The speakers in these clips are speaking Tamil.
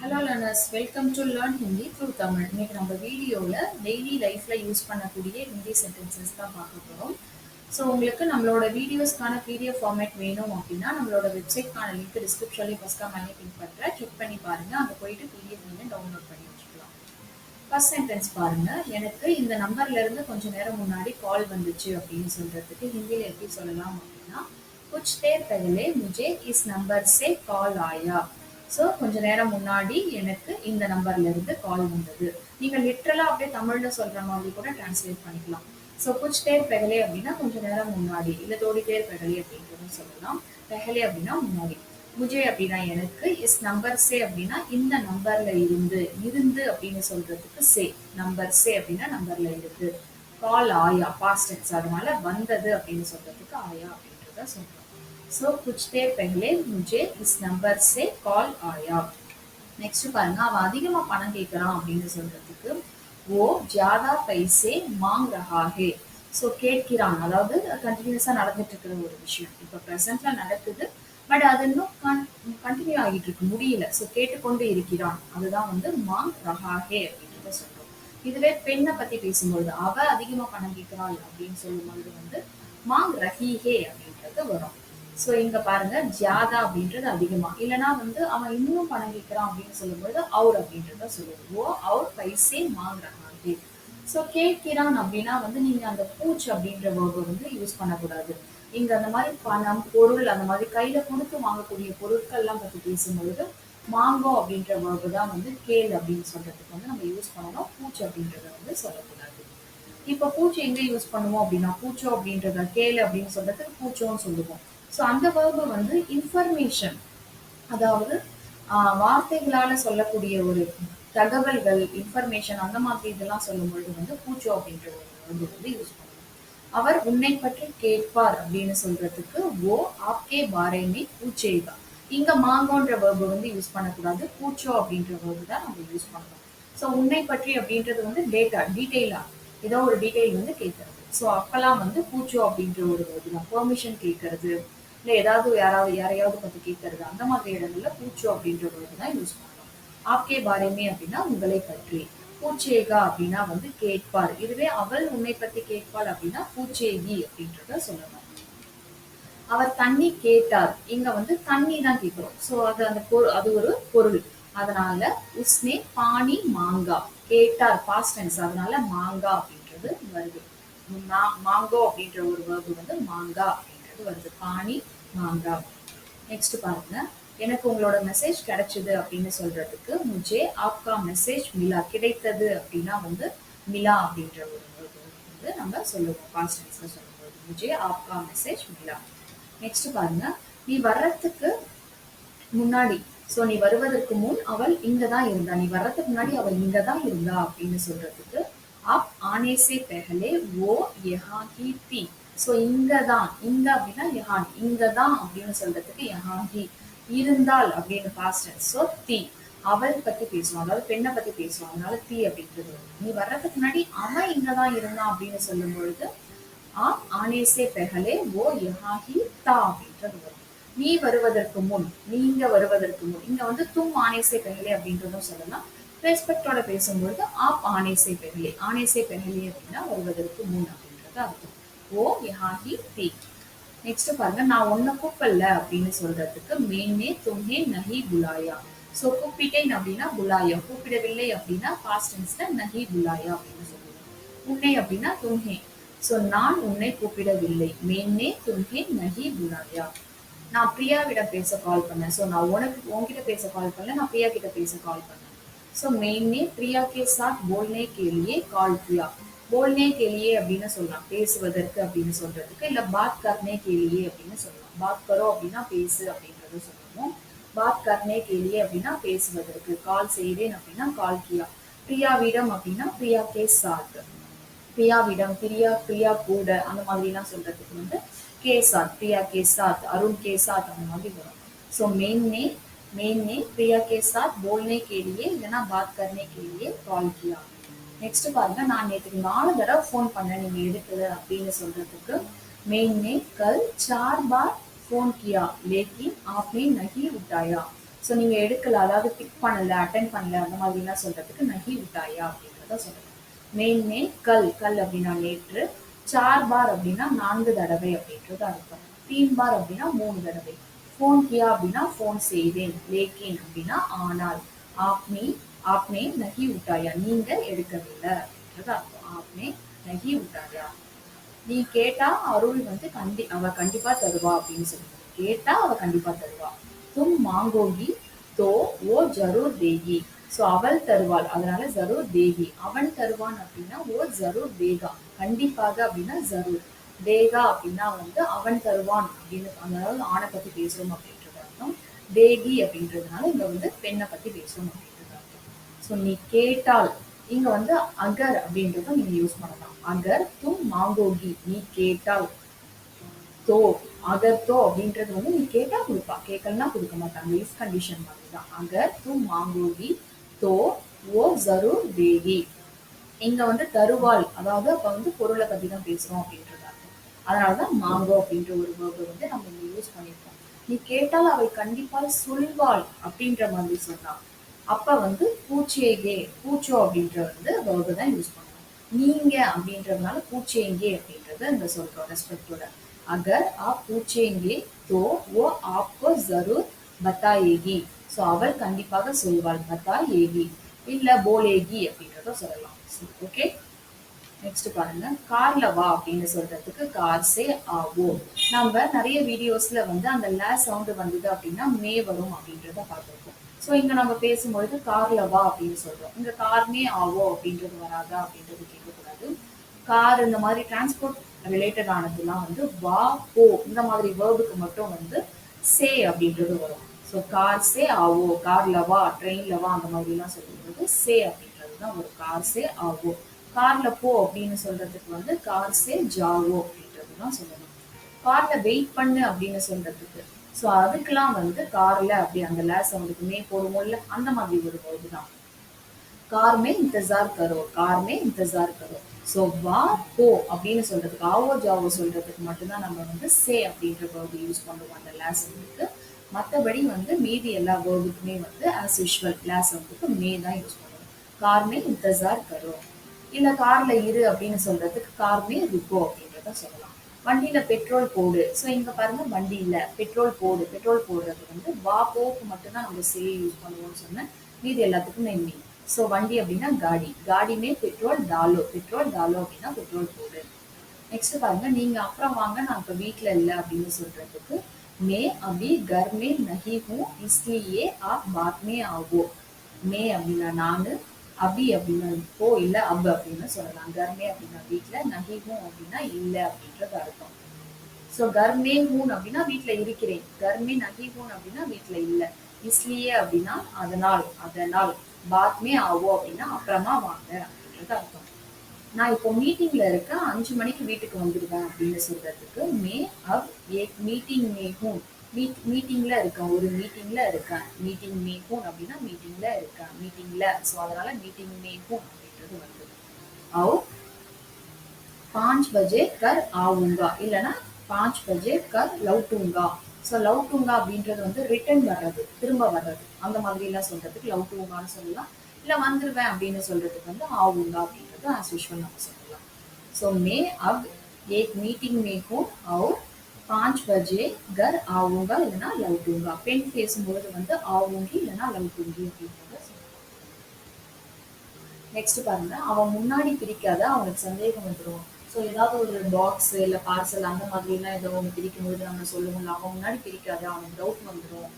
Hello learners welcome to learn Hindi through Tamil இன்னைக்கு நம்ம வீடியோவில் டெய்லி லைஃப்பில் யூஸ் பண்ணக்கூடிய ஹிந்தி சென்டென்சஸ் தான் பார்க்க போகிறோம் ஸோ உங்களுக்கு நம்மளோட வீடியோஸ்க்கான பிடிஎஃப் ஃபார்மேட் வேணும் அப்படின்னா நம்மளோட வெப்சைட்கான லிங்க் டிஸ்கிரிப்ஷன்லேயும் ஃபஸ்ட்டாக மேலே பின் பண்ணுறேன் செக் பண்ணி பாருங்கள் அங்கே போயிட்டு பிடிஎஃப் நீங்கள் டவுன்லோட் பண்ணி வச்சுக்கலாம். ஃபர்ஸ்ட் சென்டென்ஸ் பாருங்கள் எனக்கு இந்த நம்பர்லேருந்து கொஞ்சம் நேரம் முன்னாடி கால் வந்துச்சு அப்படின்னு சொல்கிறதுக்கு ஹிந்தியில் எப்படி சொல்லலாம் அப்படின்னா குச் தேர் பகலே முஜே இஸ் நம்பர் சே கால் ஆயா? ஸோ கொஞ்ச நேரம் முன்னாடி எனக்கு இந்த நம்பர்ல இருந்து கால் வந்தது. நீங்க லிட்ரலா அப்படியே தமிழ்ல சொல்ற மாதிரி கூட டிரான்ஸ்லேட் பண்ணிக்கலாம். ஸோ குச் தேர் பெகலே அப்படின்னா கொஞ்ச நேரம் முன்னாடி இல்ல தோடி தேர் பெகலே அப்படின்றதும் சொல்லலாம். பெகலே அப்படின்னா முன்னாடி. முஜே அப்படின்னா எனக்கு இஸ் நம்பர் சே அப்படின்னா இந்த நம்பர்ல இருந்து இருந்து அப்படின்னு சொல்றதுக்கு சே. நம்பர் சே அப்படின்னா நம்பர்ல இருந்து. கால் ஆயா பாஸ்ட் அதனால வந்தது அப்படின்னு சொல்றதுக்கு ஆயா அப்படின்றத சொல்றோம். ஸோ कुछ देर पहले मुझे इस நம்பர் சே கால் ஆயா நெக்ஸ்ட் பாருங்க அவன் அதிகமா பணம் கேட்கறான் அப்படின்னு சொல்றதுக்கு ஓ ஜியாதா பைசே மாங் ரஹாஹே ஸோ கேட்கிறான். அதாவது கண்டினியூஸா நடந்துட்டு இருக்கிற ஒரு விஷயம். இப்போ ப்ரெசென்ட்ல நடக்குது பட் அது இன்னும் கண்டினியூ ஆகிட்டு இருக்கு முடியல. ஸோ கேட்டுக்கொண்டு இருக்கிறான். அதுதான் வந்து மாங் ரஹாஹே அப்படின்றத சொல்றோம். இதுவே பெண்ணை பத்தி பேசும்பொழுது அவ அதிகமா பணம் கேட்கிறாள் அப்படின்னு சொல்லும்பொழுது வந்து மாங் ரஹீஹே அப்படின்றது வரும். ஸோ இங்க பாருங்க ஜியாதா அப்படின்றது அதிகமா. இல்லைன்னா வந்து அவன் இன்னும் பணம் கேட்கிறான் அப்படின்னு சொல்லும்போது அவர் அப்படின்றத சொல்லுவோம் ஓ அவர் பைசே மாங் அப்படி ஸோ கேட்கிறான் அப்படின்னா வந்து நீங்க அந்த பூச் அப்படின்ற வேர்பை வந்து யூஸ் பண்ணக்கூடாது. இங்க அந்த மாதிரி பணம் பொருள் அந்த மாதிரி கையில கொடுத்து வாங்கக்கூடிய பொருட்கள்லாம் பத்தி பேசும்பொழுது மாங்கோ அப்படின்ற வேர்பு தான் வந்து கேள் அப்படின்னு சொல்றதுக்கு வந்து நம்ம யூஸ் பண்ணணும். பூச்சி அப்படின்றத வந்து சொல்லக்கூடாது. இப்ப பூச்சி எங்க யூஸ் பண்ணுவோம் அப்படின்னா பூச்சோ அப்படின்றத கேள் அப்படின்னு சொல்றதுக்கு பூச்சோன்னு சொல்லுவோம். ஸோ அந்த வேர்பு வந்து இன்ஃபர்மேஷன் அதாவது ஆஹ் வார்த்தைகளால சொல்லக்கூடிய ஒரு தகவல்கள் இன்ஃபர்மேஷன் அந்த மாதிரி இதெல்லாம் சொல்லும்பொழுது வந்து பூச்சோ அப்படின்ற ஒரு வேர்பு வந்து யூஸ் பண்ணுவோம் அவர் உன்னை பற்றி கேட்பார் அப்படின்னு சொல்றதுக்கு ஓ ஆப்கே பாரேமே பூச்சேகா இங்க மாங்கோன்ற வேர்பு வந்து யூஸ் பண்ணக்கூடாது. பூச்சோ அப்படின்ற வேர்பு தான் நம்ம யூஸ் பண்ணுறோம் ஸோ உன்னை பற்றி அப்படின்றது வந்து டேட்டா டீட்டெயிலா ஏதோ ஒரு டீட்டெயில் வந்து கேட்கறது. ஸோ அப்பெல்லாம் வந்து பூச்சோ அப்படின்ற ஒரு வேர்பு தான். பெர்மிஷன் கேட்கறது. இல்லை ஏதாவது யாராவது யாரையாவது பத்தி கேட்கறது அந்த மாதிரி இடங்கள்ல பூச்சோ அப்படின்ற வேர்பு தான் யூஸ் பண்ணுறோம் ஆப்கே பாரேமே அப்படின்னா உங்களை பற்றி. பூச்சேகா அப்படின்னா வந்து கேட்பார். இதுவே அவள் உன்னை பத்தி கேட்பாள் அப்படின்னா பூச்சேகி அப்படின்றத சொல்லணும். அவர் தண்ணி கேட்டார். இங்க வந்து தண்ணி தான் கேட்கிறோம். சோ அது அந்த பொருள் அது ஒரு பொருள். அதனால உஸ்னே பானி மாங்கா. கேட்டார் பாஸ்ட் டென்ஸ் அதனால மாங்கா அப்படின்றது வருது. மாங்கோ அப்படின்ற ஒரு வேர்பு வந்து மாங்கா. அப்படின்றது வருது. பாணி மாங்கா. நெக்ஸ்ட் பாருங்க. எனக்கு உங்களோட மெசேஜ் கிடைச்சது அப்படின்னு சொல்றதுக்கு முஜே ஆப்கா மெசேஜ் மிலா கிடைத்தது அப்படின்னா வந்து மிலா அப்படின்ற ஒரு வந்து நம்ம சொல்லுவோம். கான்ஸ்டன்ஸ்ல சொல்லும்போது. முஜே ஆப்கா மெசேஜ் மிலா. நெக்ஸ்ட் பாருங்க. நீ வர்றதுக்கு முன்னாடி சோ நீ வருவதற்கு முன் அவள் இங்க தான் இருந்தா. நீ வர்றதுக்கு முன்னாடி அவள் இங்க தான் இருந்தா அப்படின்னு சொல்றதுக்கு ஆப் ஆனேசே பெஹலே ஓ எஹாகி ஹி தி ஸோ இங்கதான் இங்க அப்படின்னா யஹான் இங்க தான் அப்படின்னு சொல்றதுக்கு யஹாஹி இருந்தால் அப்படின்னு பாஸ்ட் ஸோ தி. அவள் பத்தி பேசுவோம் அதாவது பெண்ணை பத்தி பேசுவோம் அதனால தீ அப்படின்றது நீ வர்றதுக்கு முன்னாடி அவன் இங்கதான் இருந்தான் அப்படின்னு சொல்லும் பொழுது ஆ ஆனேசே பெஹலே ஓ யஹாஹி தா அப்படின்றது வரும். நீ வருவதற்கு முன் நீங்க வருவதற்கு முன் இங்க வந்து தும் ஆனேசே பெஹலே அப்படின்றதும் சொல்லலாம். ரெஸ்பெக்டோட பேசும்பொழுது ஆப் ஆனேசே பெஹலே ஆனேசே பெஹலே அப்படின்னா வருவதற்கு முன் அப்படின்றது அர்த்தம். ஓ யஹாஹி தி நெக்ஸ்ட் பாருங்க நான் ஒன்ன கூப்பிடல அப்படின்னு சொல்றதுக்கு மேனே தும்ஹே நஹி புலாயா. சோ கூப்பிட்டேன் அப்படின்னா புலாயா. கூப்பிடவில்லை அப்படின்னா பாஸ்ட் டென்ஸ்ல நஹி புலாயா அப்படின்னு சொல்லுவோம். உன்னை அப்படின்னா தும்ஹே சோ நான் உன்னை கூப்பிடவில்லை. மேனே தும்ஹே நஹி புலாயா. நான் பிரியாவிடம் பேச கால் பண்ணேன். சோ நான் உனக்கு உன்கிட்ட பேச கால் பண்ணல நான் பிரியா கிட்ட பேச கால் பண்ணேன். சோ மெயின்னே பிரியா கே சாத் போல்னே கேலியே கால் பிரியா. போல்னே கேலியே அப்படின்னு சொல்லலாம் பேசுவதற்கு அப்படின்னு சொல்றதுக்கு இல்ல பாத் கர்னே கேலியே அப்படின்னு சொல்லலாம் பாத் கரோ அப்படின்னா பேசு அப்படின்றது சொல்லுவோம் பாத் கர்னே கேலியே அப்படின்னா பேசுவதற்கு கால் செய்தேன் அப்படின்னா கால் கியா பிரியாவிடம் அப்படின்னா பிரியா கே சாத் பிரியாவிடம் பிரியா பிரியா கூட அந்த மாதிரிலாம் சொல்றதுக்கு வந்து கே சாத் பிரியா கே சாத் அருண் கே சாத் அந்த மாதிரி வரும் ஸோ மெயின் ने मेन ने प्रिया के साथ बोलने के लिए இல்லைன்னா बात करने के लिए கால் किया நெக்ஸ்ட் பாருங்க நான் நேற்று நாலு தடவை ஃபோன் பண்ணேன் நீங்க எடுக்கல அப்படின்னு சொல்றதுக்கு. மெயின்னே கல் சார் பார் ஃபோன் கியா லேக்கின் ஆப்னே நகி விட்டாயா ஸோ நீங்க எடுக்கல அதாவது பிக் பண்ணல அட்டன் பண்ணல அந்த மாதிரிலாம் சொல்றதுக்கு நகி விட்டாயா அப்படின்றத சொல்றேன். மெயின்னே கல் கல் அப்படின்னா நேற்று சார் பார் அப்படின்னா நான்கு தடவை அப்படின்றது அர்த்தம். தீம் பார் அப்படின்னா மூணு தடவை. ஃபோன் கியா அப்படின்னா ஃபோன் செய்தேன் லேக்கின் அப்படின்னா ஆனால். ஆப்னி ஆப்னே நகி உட்டாயா? நீங்க எடுக்கவில்லை. அப்படின்றது அர்த்தம் ஆப்னே நகி உட்டாயா? நீ கேட்டா அருள் வந்து கண்டி அவ கண்டிப்பா தருவா அப்படின்னு சொல்லுவாங்க கேட்டா அவ கண்டிப்பா தருவா. தும் மாங்கோகி தோ ஓ ஜரூர் தேகி. சோ அவள் தருவாள். அதனால ஜரூர் தேகி. அவன் தருவான் அப்படின்னா ஓ ஜரூர் தேகா. கண்டிப்பாக அப்படின்னா ஜரூர். தேகா அப்படின்னா வந்து அவன் தருவான் அப்படின்னு அதாவது ஆணை பத்தி பேசுறோம் அப்படின்றது அர்த்தம் தேகி அப்படின்றதுனால இங்க வந்து பெண்ணை பத்தி பேசுறோம் அப்படின்றது ஸோ நீ கேட்டால் இங்க வந்து அகர் அப்படின்றத நீங்க யூஸ் பண்ணலாம். அகர் தும் மாங்கோகி. நீ கேட்டால் தோ அகர் தோ அப்படின்றது வந்து நீ கேட்டா கொடுப்பா. கேட்கலன்னா கொடுக்க மாட்டாங்க இஃப் கண்டிஷன் மாதிரி தான் அகர் தும் மாங்கோகி தோ ஓ ஜரூர் தேகி இங்க வந்து தருவாள் அதாவது அப்ப வந்து பொருளை பத்தி தான் பேசுறோம் அப்படின்றது அர்த்தம். அதனாலதான் மாங்கோ அப்படின்ற ஒரு வேர்பை வந்து நம்ம இங்க யூஸ் பண்ணிருக்கோம். நீ கேட்டால் அவள் கண்டிப்பால் சொல்வாள் அப்படின்ற மாதிரி சொன்னா அப்போ வந்து பூச்சேகே பூச்சோ அப்படின்ற வந்து வேர்பு தான் யூஸ் பண்ணுவோம். நீங்க அப்படின்றதுனால பூச்சேங்கே அப்படின்றது இந்த சொல்றோம் ரெஸ்பெக்டோட அகர் ஆ பூச்சேங்கே தோ ஓ ஆப்போ ஜரூர் பத்தா ஏகி. ஸோ அவள் கண்டிப்பாக சொல்வாள் பத்தா ஏகி. இல்லை போலேகி அப்படின்றத சொல்லலாம். ஓகே நெக்ஸ்ட் பாருங்க. கார்ல வா அப்படின்னு சொல்றதுக்கு கார்ஸே ஆவோ நம்ம நிறைய வீடியோஸ்ல வந்து அந்த ல சவுண்ட் வந்தது அப்படின்னா மே வரும் அப்படின்றத பார்த்துருக்கோம். ஸோ இங்கே நம்ம பேசும்பொழுது கார்ல வா அப்படின்னு சொல்கிறோம் இங்கே கார்மே ஆவோ அப்படின்றது வராதா அப்படின்றது கேட்கக்கூடாது. கார் இந்த மாதிரி டிரான்ஸ்போர்ட் ரிலேட்டட் ஆனதுலாம் வந்து வா போ இந்த மாதிரி வேர்புக்கு மட்டும் வந்து சே அப்படின்றது வரும். ஸோ கார் சே ஆவோ கார்ல வா ட்ரெயின்ல வா அந்த மாதிரிலாம் சொல்லும்போது சே அப்படின்றது தான் ஒரு கார் சே ஆவோ கார்ல போ அப்படின்னு சொல்றதுக்கு வந்து கார் சே ஜாவோ அப்படின்றது தான் சொல்லணும். கார்ல வெயிட் பண்ணு அப்படின்னு சொல்றதுக்கு ஸோ அதுக்கெல்லாம் வந்து காரில் அப்படி அந்த லேஸ் அவங்களுக்கு மே போடுவோம்ல அந்த மாதிரி ஒரு வரும்போது தான். கார்மே இன்தசார் கரோ கார்மே இன்தசார் கரோ ஸோ வா போ அப்படின்னு சொல்றதுக்கு ஆவோ ஜாவோ சொல்றதுக்கு மட்டும்தான் நம்ம வந்து சே அப்படின்ற வேர்டு யூஸ் பண்ணுவோம் அந்த லேஸ் வந்துக்கு. மற்றபடி வந்து மீதி எல்லா வேர்டுக்குமே வந்து ஆஸ் யூஷுவல் லேஸ் வந்துக்கு மே தான் யூஸ் பண்ணுவோம். கார்மே இன்தசார் கரோ இல்லை கார்ல இரு அப்படின்னு சொல்றதுக்கு கார்மே ருக்கோ அப்படின்றத சொல்லலாம். வண்டியில பெட்ரோல் போடு. ஸோ இங்க பாருங்க வண்டியில பெட்ரோல் போடு. பெட்ரோல் போடுறது வந்து வா போக்கு மட்டும்தான் நம்ம சே யூஸ் பண்ணுவோம்னு சொன்னேன் மீதி எல்லாத்துக்கும் நெம்மி ஸோ வண்டி அப்படின்னா காடி. காடிமே பெட்ரோல் டாலோ. பெட்ரோல் டாலோ அப்படின்னா பெட்ரோல் போடு. நெக்ஸ்ட் பாருங்க நீங்க அப்புறம் வாங்க நான் இப்போ வீட்டில் இல்லை அப்படின்னு சொல்றதுக்கு மே அபி கர்மே நஹி ஹூ இஸ்லியே ஆப் பாத்மே ஆகும் ஆகோ. மே அப்படின்னா நானு அபி அப்படின்னா இப்போ இல்ல அப் அப்படின்னு சொல்லலாம். கர்மே அப்படின்னா வீட்டுல நஹி அப்படின்னா இல்ல அப்படின்றது அர்த்தம். ஸோ கர்மே ஹூன் அப்படின்னா வீட்டுல இருக்கிறேன். கர்மே நஹி அப்படின்னா வீட்டுல இல்ல. இஸ்லியே அப்படின்னா அதனால் அதனால். பாத்மே ஆவோ அப்படின்னா அப்புறமா வாங்க அப்படின்றது அர்த்தம். நான் இப்போ மீட்டிங்ல இருக்க அஞ்சு மணிக்கு வீட்டுக்கு வந்துடுவேன் அப்படின்னு சொல்றதுக்கு மே அப் ஏக் மீட்டிங் மே ஹூன் மீட் மீட்டிங்ல இருக்கேன். ஒரு மீட்டிங்ல இருக்கேன். மீட்டிங் மே ஹூன் அப்படின்னா மீட்டிங்ல இருக்கேன். மீட்டிங்ல ஸோ அதனால மீட்டிங் மே ஹூன் அப்படின்றது வந்து. आओ பாஞ்ச் பஜே கர் ஆவுங்கா. இல்லைன்னா பாஞ்ச் பஜே கர் லவ் டூங்கா ஸோ லவ் டூங்கா அப்படின்றது வந்து ரிட்டர்ன் வர்றது. திரும்ப வர்றது. அந்த மாதிரி எல்லாம் சொல்றதுக்கு லவ் டூங்கான்னு சொல்லலாம். இல்லை வந்துருவேன் அப்படின்னு சொல்றதுக்கு வந்து ஆவுங்கா அப்படின்றது ஆஸ் யூஷுவல் நம்ம சொல்லலாம். ஸோ மே அப் ஏக் மீட்டிங் மேக்கும் அவுட் பாஞ்ச் பஜே கர் ஆவுங்கா இல்லைன்னா லவ் டூங்கா பெண் பேசும்போது வந்து ஆவுங்கி இல்லைன்னா லவ் டூங்கி அப்படின்றத நெக்ஸ்ட் பாருங்க. அவன் முன்னாடி பிரிக்காத அவனுக்கு சந்தேகம் வந்துடும் ஸோ ஏதாவது ஒரு பாக்ஸ் இல்லை பார்சல் அந்த மாதிரிலாம் ஏதோ ஒன்று பிரிக்கும்போது நம்ம சொல்லுவோம்ல அவன் முன்னாடி பிரிக்காத அவன் டவுட் வந்துடும்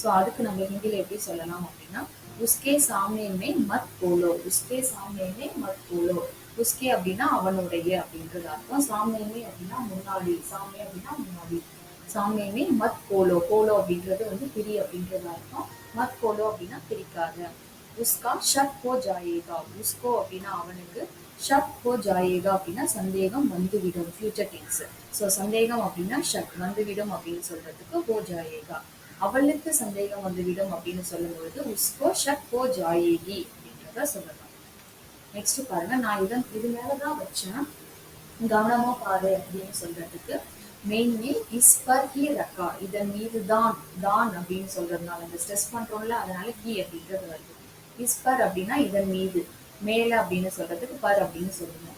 ஸோ அதுக்கு நம்ம ஹிந்தியில் எப்படி சொல்லலாம் அப்படின்னா உஸ்கே சாமியமே மத் போலோ உஸ்கே சாமியமே மத் போலோ. உஸ்கே அப்படின்னா அவனுடைய அப்படின்றது அர்த்தம். சாமியமே அப்படின்னா முன்னாடி சாமி அப்படின்னா முன்னாடி. சாமியமே மத் கோலோ கோலோ அப்படின்றது வந்து பிரி அப்படின்றது அர்த்தம். மத் கோலோ அப்படின்னா பிரிக்காத. உஸ்கா ஷக் ஹோ ஜாயேகா. உஸ்கோ அப்படின்னா அவனுக்கு ஷக் ஹோ ஜாயேகா அப்படின்னா சந்தேகம் வந்துவிடும் ஃபியூச்சர் டென்ஸ் ஸோ சந்தேகம் அப்படின்னா ஷக் வந்துவிடும் அப்படின்னு சொல்றதுக்கு ஹோ ஜாயேகா. அவளுக்கு சந்தேகம் வந்துவிடும் அப்படின்னு சொல்லும்பொழுது உஸ்கோ ஷக் ஹோ ஜாயேகி அப்படின்றத சொல்லலாம் நெக்ஸ்ட் பாருங்க நான் இதன் இது மேலதான் வச்சேன். கவனமா பாரு அப்படின்னு சொல்றதுக்கு. மெயின்லி இஸ் பர் ஹி ரக்கா இதன் மீது தான் தான் அப்படின்னு சொல்றதுனால இந்த ஸ்ட்ரெஸ் பண்றோம்ல அதனால ஹி அப்படின்றது வருது. இஸ் பர் அப்படின்னா இதன் மீது. மேல அப்படின்னு சொல்றதுக்கு பர் அப்படின்னு சொல்லுவோம்.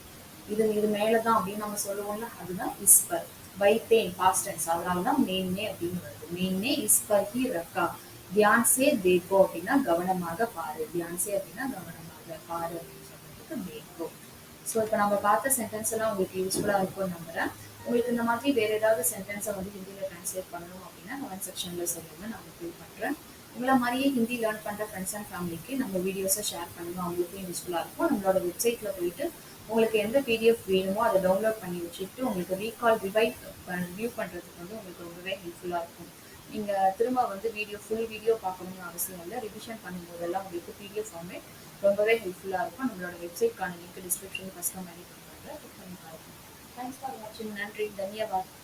இது இது மேலதான் அப்படின்னு நம்ம சொல்லுவோம்ல அதுதான் இஸ் பர் வைத்தேன் பாஸ்ட் டென்ஸ் அதனால மெயின்னே அப்படின்னு வருது. மெயின்னே இஸ் பர் ஹி ரக்கா தியான்சே தேகோ அப்படின்னா கவனமாக பாரு. தியான்சே அப்படின்னா கவனமாக பாரு. அப்படின்னு சொல்றதுக்கு தேக்கோ ஸோ இப்போ நம்ம பார்த்த சென்டென்ஸ் எல்லாம் உங்களுக்கு யூஸ்ஃபுல்லாக இருக்கும்னு நம்புறேன். உங்களுக்கு இந்த மாதிரி வேற ஏதாவது சென்டென்ஸை வந்து ஹிந்தியில் ட்ரான்ஸ்லேட் பண்ணணும் அப்படின்னா கமெண்ட் செக்ஷனில் சொல்லுங்க நான் ஃபீல் பண்ணுறேன் உங்களை மாதிரியே ஹிந்தி லேர்ன் பண்ணுற ஃப்ரெண்ட்ஸ் அண்ட் ஃபேமிலிக்கு நம்ம வீடியோஸை ஷேர் பண்ணுங்க அவங்களுக்கும் யூஸ்ஃபுல்லாக இருக்கும். நம்மளோட வெப்சைட்டில் போயிட்டு உங்களுக்கு எந்த பிடிஎஃப் வேணுமோ அதை டவுன்லோட் பண்ணி வச்சுட்டு உங்களுக்கு ரீகால் ரிவைவ் ரிவ்யூ பண்ணுறதுக்கு வந்து உங்களுக்கு ரொம்பவே ஹெல்ப்ஃபுல்லாக இருக்கும். நீங்கள் திரும்ப வந்து வீடியோ ஃபுல் வீடியோ பார்க்கணும்னு அவசியம் இல்லை. ரிவிஷன் பண்ணும்போதெல்லாம் உங்களுக்கு பிடிஎஃப் ஃபார்மேட் ரொம்பவே ஹெல்ப்ஃபுல்லாக இருக்கும். நம்மளோட வெப்சைட்கான லிங்க் டிஸ்கிரிப்ஷன் ஃபஸ்ட் கமெண்ட் பண்ணுறாங்க பண்ணி பாருங்க. தேங்க்ஸ் ஃபார் வாட்சிங் நன்றி. தன்யவாத்